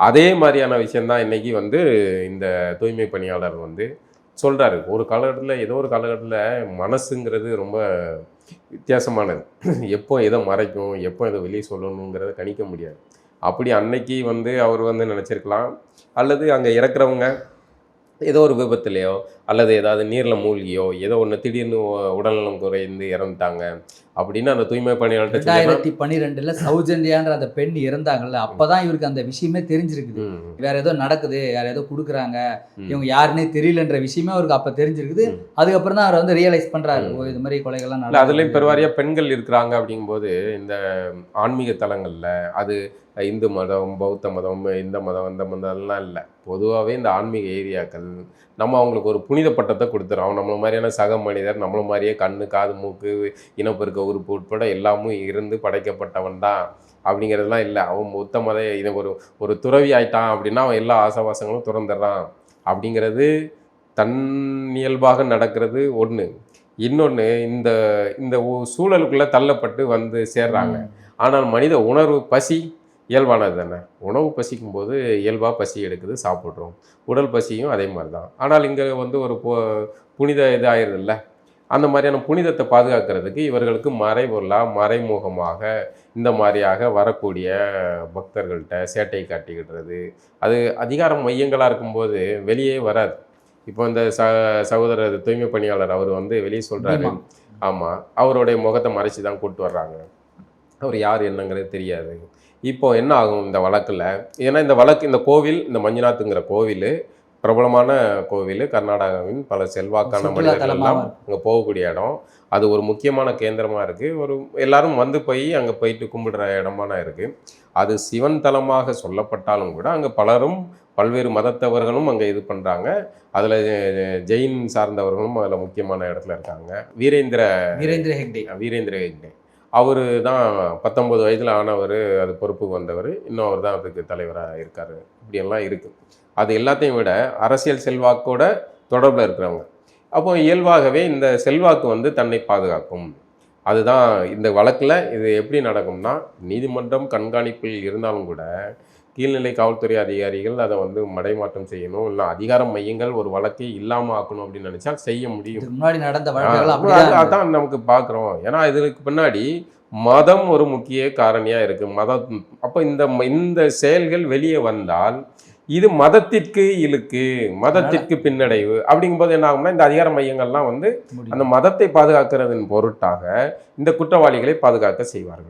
அதே மாதிரியான விஷயந்தான் இன்னைக்கு வந்து இந்த தூய்மை பணியாளர் வந்து சொல்கிறாரு ஒரு காலகட்டத்தில் ஏதோ ஒரு காலகட்டத்தில் மனசுங்கிறது ரொம்ப வித்தியாசமானது. எப்போ எதை மறைக்கும் எப்போ எதை வெளியே சொல்லணுங்கிறத கணிக்க முடியாது. அப்படி அன்னைக்கு வந்து அவர் வந்து நினச்சிருக்கலாம். அல்லது அங்கே இறக்குறவங்க ஏதோ ஒரு விபத்துலேயோ அல்லது ஏதாவது நீரில் மூழ்கியோ ஏதோ ஒன்று திடீர்னு உடல்நலம் குறைந்து இறந்துட்டாங்க. அப்படின்னு அந்த தூய்மை சொல்லி ரெண்டாயிரத்தி பன்னிரெண்டுல சௌஜன்யான்ற அந்த பெண் இறந்தாங்கல்ல அப்பதான் இவருக்கு அந்த விஷயமே தெரிஞ்சிருக்குது வேற ஏதோ நடக்குது யார் ஏதோ கொடுக்குறாங்க. இவங்க யாருன்னே தெரியலன்ற விஷயமே அவருக்கு அப்ப தெரிஞ்சிருக்குது. அதுக்கப்புறம் தான் அவர் வந்து ரியலைஸ் பண்றாரு. ஓ இது மாதிரி கொலைகள்லாம் நடக்குது. அதுலயும் பெருவாரியா பெண்கள் இருக்கிறாங்க அப்படிங்கும்போது இந்த ஆன்மீக தலங்கள்ல அது இந்து மதம் பௌத்த மதம் இந்த மதம் இந்த மதம்லாம் இல்லை பொதுவாகவே இந்த ஆன்மீக ஏரியாக்கள் நம்ம அவங்களுக்கு ஒரு புனித பட்டத்தை கொடுத்துறோம் நம்மள மாதிரியான சக மனிதர் நம்மள மாதிரியே கண்ணு காது மூக்கு இனப்பெருக்க உறுப்பு உட்பட எல்லாமும் இருந்து படைக்கப்பட்டவன் தான் அப்படிங்கிறதுலாம் இல்லை. அவன் மொத்த மத இதை ஒரு ஒரு துறவி ஆயிட்டான் அப்படின்னா அவன் எல்லா ஆசாபாசங்களும் துறந்துடுறான். அப்படிங்கிறது தன் இயல்பாக நடக்கிறது ஒன்று இன்னொன்று இந்த இந்த சூழலுக்குள்ள தள்ளப்பட்டு வந்து சேர்றாங்க. ஆனால் மனித உணர்வு பசி இயல்பானது தானே. உணவு பசிக்கும் போது இயல்பாக பசி எடுக்குது சாப்பிட்றோம். உடல் பசியும் அதே மாதிரி தான். ஆனால் இங்கே வந்து ஒரு பு புனித இது ஆயிடுதுல்ல அந்த மாதிரியான புனிதத்தை பாதுகாக்கிறதுக்கு இவர்களுக்கு மறைபொருளாக மறைமுகமாக இந்த மாதிரியாக வரக்கூடிய பக்தர்கள்ட்ட சேட்டை காட்டிக்கிடுறது. அது அதிகார மையங்களாக இருக்கும்போது வெளியே வராது. இப்போ இந்த ச சகோதரர் தூய்மை பணியாளர் அவர் வந்து வெளியே சொல்கிறாரு. ஆமாம் அவருடைய முகத்தை மறைச்சி தான் கூட்டு வர்றாங்க. அவர் யார் என்னங்கிறது தெரியாது. இப்போ என்ன ஆகும் இந்த வழக்கில்? ஏன்னா இந்த வழக்கு இந்த கோவில் இந்த மஞ்சுநாத்துங்கிற கோவில் பிரபலமான கோவில் கர்நாடகாவின் பல செல்வாக்கான சுற்றுலா மனிதர்கள் தலமா எல்லாம் அங்கே போகக்கூடிய இடம். அது ஒரு முக்கியமான கேந்திரமாக இருக்குது ஒரு எல்லாரும் வந்து போய் அங்கே போயிட்டு கும்பிடுற இடமான இருக்குது அது சிவன் தலமாக சொல்லப்பட்டாலும் கூட அங்கே பலரும் பல்வேறு மதத்தவர்களும் அங்கே இது பண்ணுறாங்க அதில் ஜெயின் சார்ந்தவர்களும் அதில் முக்கியமான இடத்துல இருக்காங்க. வீரேந்திர வீரேந்திர ஹெக்டே. வீரேந்திர ஹெக்டே. அவர் தான் பத்தொம்பது வயதில் ஆனவர் அது பொறுப்புக்கு வந்தவர். இன்னும் அவர் தான் அதுக்கு தலைவராக இருக்கார். இப்படியெல்லாம் இருக்குது அது எல்லாத்தையும் விட அரசியல் செல்வாக்கோட தொடர்பில் இருக்கிறவங்க. அப்போ இயல்பாகவே இந்த செல்வாக்கு வந்து தன்னை பாதுகாக்கும். அதுதான் இந்த வழக்கில் இது எப்படி நடக்கும்னா நீதிமன்றம் கண்காணிப்பில் இருந்தாலும் கூட கீழ்நிலை காவல்துறை அதிகாரிகள் அதை வந்து மடைமாற்றம் செய்யணும் இல்லை அதிகார மையங்கள் ஒரு வழக்கை இல்லாமல் ஆக்கணும் அப்படின்னு நினச்சா செய்ய முடியும். முன்னாடி நடந்த வழக்குகள் அதான் நமக்கு பார்க்குறோம் ஏன்னா இதுக்கு பின்னாடி மதம் ஒரு முக்கிய காரணியா இருக்கு. மதம் அப்போ இந்த இந்த செயல்கள் வெளியே வந்தால் இது மதத்திற்கு இழுக்கு மதத்திற்கு பின்னடைவு அப்படிங்கும்போது என்ன ஆகும்னா இந்த அதிகார மையங்கள்லாம் வந்து. அந்த மதத்தை பாதுகாக்கிறதன் பொருட்டாக இந்த குற்றவாளிகளை பாதுகாக்க செய்வார்கள்.